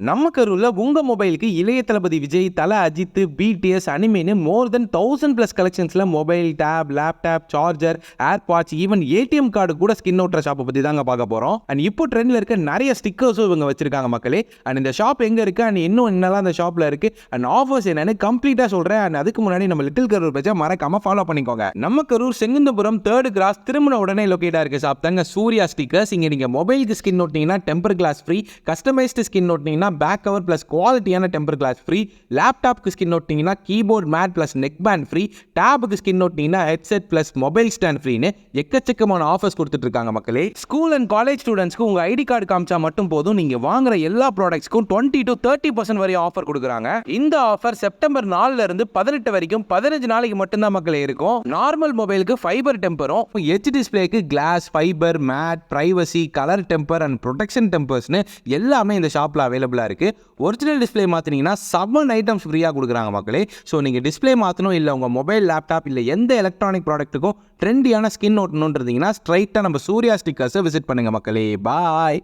நம்ம கருவில் உங்கள் மொபைலுக்கு இளைய தளபதி விஜய் தல அஜித் பிடிஎஸ் அனிமேனு more than thousand plus கலெக்ஷன்ஸில் mobile tab laptop charger airpods even ATM card கூட ஸ்கின் ஓட்டுற ஷாப்பை பற்றி தாங்க பார்க்க போகிறோம் அண்ட் இப்போ ட்ரெண்டில் இருக்க நிறைய ஸ்டிக்கர்ஸும் இவங்க வச்சிருக்காங்க மக்களே. அண்ட் இந்த ஷாப் எங்கே இருக்குது அண்ட் இன்னும் என்னெல்லாம் அந்த ஷாப்பில் இருக்குது அண்ட் ஆஃபர்ஸ் என்னென்னு கம்ப்ளீட்டாக சொல்கிறேன் அண்ட் அதுக்கு முன்னாடி நம்ம லிட்டில் கரூர் பேஜை மறக்காமல் ஃபாலோ பண்ணிக்கோங்க. நம்ம கரூர் செங்குந்தபுரம் தேர்ட் கிராஸ் திருமண உடனே லொக்கேட்டாக இருக்க ஷாப் தாங்க சூர்யா ஸ்டிக்கர்ஸ் இங்கே நீங்கள் மொபைலுக்கு skin ஓட்டினீங்கன்னா temper glass free customised skin ஓட்டினீங்கன்னா back cover plus குவாலிட்டியான டெம்பர் கிளாஸ் ஃப்ரீ லேப்டாப்க்கு skin ஓட்டினீங்கன்னா keyboard mat plus neck band free டேபுக்கு skin ஓட்டினீங்கன்னா ஹெட்செட் ப்ளஸ் மொபைல் ஸ்டாண்ட் ஃப்ரீன்னு எக்கச்சக்கமான ஆஃபர்ஸ் கொடுத்துட்ருக்காங்க மக்களே. ஸ்கூல் அண்ட் காலேஜ் ஸ்டூடெண்ட்ஸ்க்கு உங்கள் ஐடி கார்டு காமிச்சா மட்டும் போதும். நீங்கள் வாங்குற எல்லா ப்ராடக்ட்ஸ்க்கும் டுவெண்ட்டி டு தேர்ட்டி பர்சன்ட் வரை ஆஃபர் கொடுக்குறாங்க. இந்த ஆஃபர் செப்டம்பர் நாலுல இருந்து பதினெட்டு வரைக்கும் பதினஞ்சு நாளைக்கு மட்டும்தான் மக்களே இருக்கும். நார்மல் மொபைலுக்கு ஃபைபர் டெம்பரும் H டிஸ்பிளேக்கு glass fibre matte privacy colour temper and protection டெம்பர்ஸ்னு எல்லாமே இந்த ஷாப்பில் அவைலபிள் அவைலபிளாக இருக்குது ஒரிஜினல் டிஸ்பிளே மாற்றினீங்கன்னா செவன் ஐட்டம்ஸ் ஃப்ரீயாக கொடுக்குறாங்க மக்களே. ஸோ நீங்கள் டிஸ்பிளே மாற்றணும் இல்லை உங்கள் மொபைல் லேப்டாப் இல்லை எந்த எலக்ட்ரானிக் ப்ராடக்ட்டுக்கும் ட்ரெண்டியான ஸ்கின் ஓட்டணுன்றதீங்கன்னா ஸ்ட்ரைட்டாக நம்ம சூர்யா ஸ்டிக்கர்ஸை விசிட் பண்ணுங்கள் மக்களே. பாய்